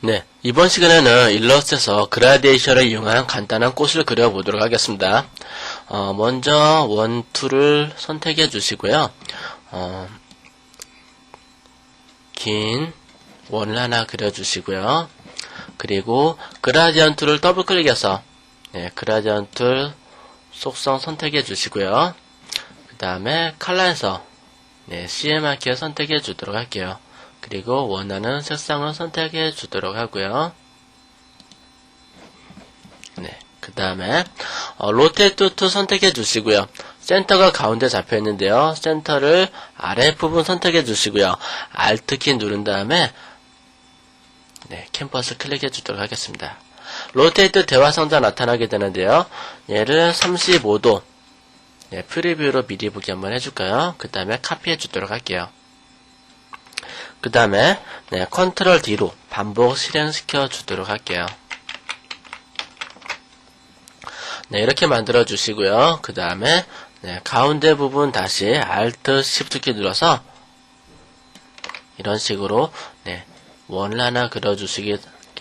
네, 이번 시간에는 일러스트에서 그라데이션을 이용한 간단한 꽃을 그려보도록 하겠습니다. 어, 먼저 원, 투를 선택해 주시고요. 어, 긴 원을 하나 그려주시고요. 그리고 그라디언트를 더블 클릭해서 네, 그라디언트 속성 선택해 주시고요. 그 다음에 칼라에서 네, CMR키 선택해 주도록 할게요. 그리고 원하는 색상을 선택해 주도록 하고요. 네, 그 다음에 어, 로테이트 투 선택해 주시고요. 센터가 가운데 잡혀 있는데요. 센터를 아래 부분 선택해 주시고요. Alt 키 누른 다음에 네, 캠퍼스 클릭해 주도록 하겠습니다. 로테이트 대화 상자 나타나게 되는데요. 얘를 35도 네, 프리뷰로 미리 보기 한번 해줄까요? 그 다음에 카피해 주도록 할게요. 그 다음에 네, 컨트롤 D로 반복 실행시켜 주도록 할게요. 네, 이렇게 만들어 주시고요. 그 다음에 네, 가운데 부분 다시 Alt Shift 키 눌러서 이런 식으로 네, 원을 하나 그려 주시게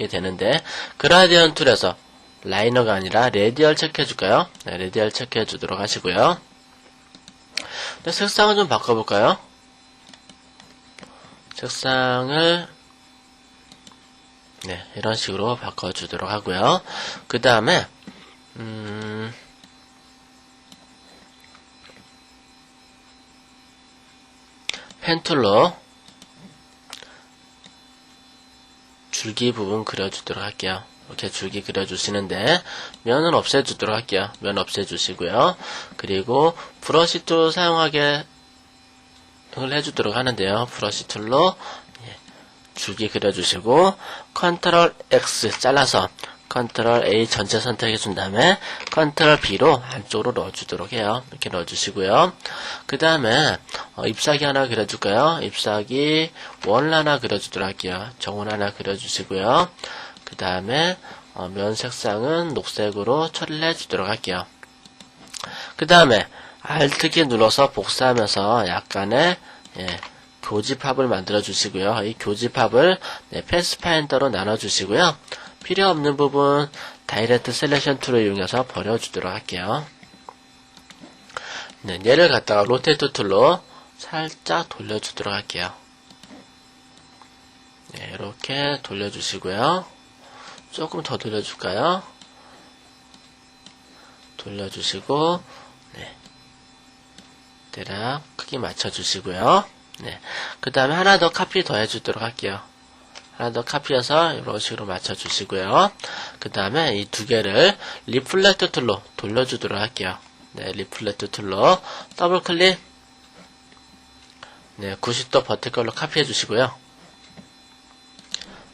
되는데 그라디언 툴에서 라이너가 아니라 레디얼 체크해 줄까요? 네, 레디얼 체크해 주도록 하시고요. 네, 색상을 좀 바꿔볼까요? 색상을 네, 이런 식으로 바꿔주도록 하고요. 그 다음에 음, 펜툴로 줄기 부분 그려주도록 할게요. 이렇게 줄기 그려주시는데 면은 없애주도록 할게요. 면 없애주시고요. 그리고 브러시 툴 사용하게 을 해주도록 하는데요. 브러시 툴로 예, 줄기 그려주시고 컨트롤 X 잘라서 컨트롤 A 전체 선택해 준 다음에 컨트롤 B로 안쪽으로 넣어주도록 해요. 이렇게 넣어주시고요. 그 다음에 어, 잎사귀 하나 그려줄까요? 잎사귀 원 하나 그려주도록 할게요. 정원 하나 그려주시고요. 그 다음에 어, 면 색상은 녹색으로 처리를 해주도록 할게요. 그 다음에 Alt키 눌러서 복사하면서 약간의 예, 교집합을 만들어 주시고요. 이 교집합을 네, 패스파인더로 나눠 주시고요. 필요 없는 부분 다이렉트 셀렉션 툴을 이용해서 버려 주도록 할게요. 네, 얘를 갖다가 로테이트 툴로 살짝 돌려 주도록 할게요. 네, 이렇게 돌려 주시고요. 조금 더 돌려 줄까요? 돌려 주시고, 네. 대략 크기 맞춰주시고요. 네. 그 다음에 하나 더 카피 더 해주도록 할게요. 하나 더 카피해서 이런 식으로 맞춰주시고요. 그 다음에 이 두 개를 리플렉트 툴로 돌려주도록 할게요. 네, 리플렉트 툴로 더블 클릭. 네, 90도 버티컬로 카피해 주시고요.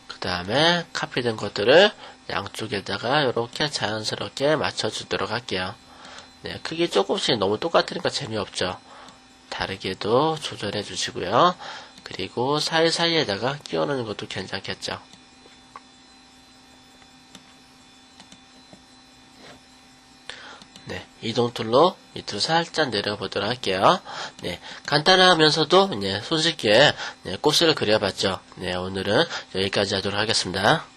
그 다음에 카피된 것들을 양쪽에다가 이렇게 자연스럽게 맞춰주도록 할게요. 네, 크기 조금씩 너무 똑같으니까 재미없죠. 다르게도 조절해 주시고요. 그리고 사이사이에다가 끼워 넣는 것도 괜찮겠죠. 네, 이동 툴로 밑으로 살짝 내려 보도록 할게요. 네, 간단하면서도 네, 손쉽게 네, 꽃을 그려봤죠. 네, 오늘은 여기까지 하도록 하겠습니다.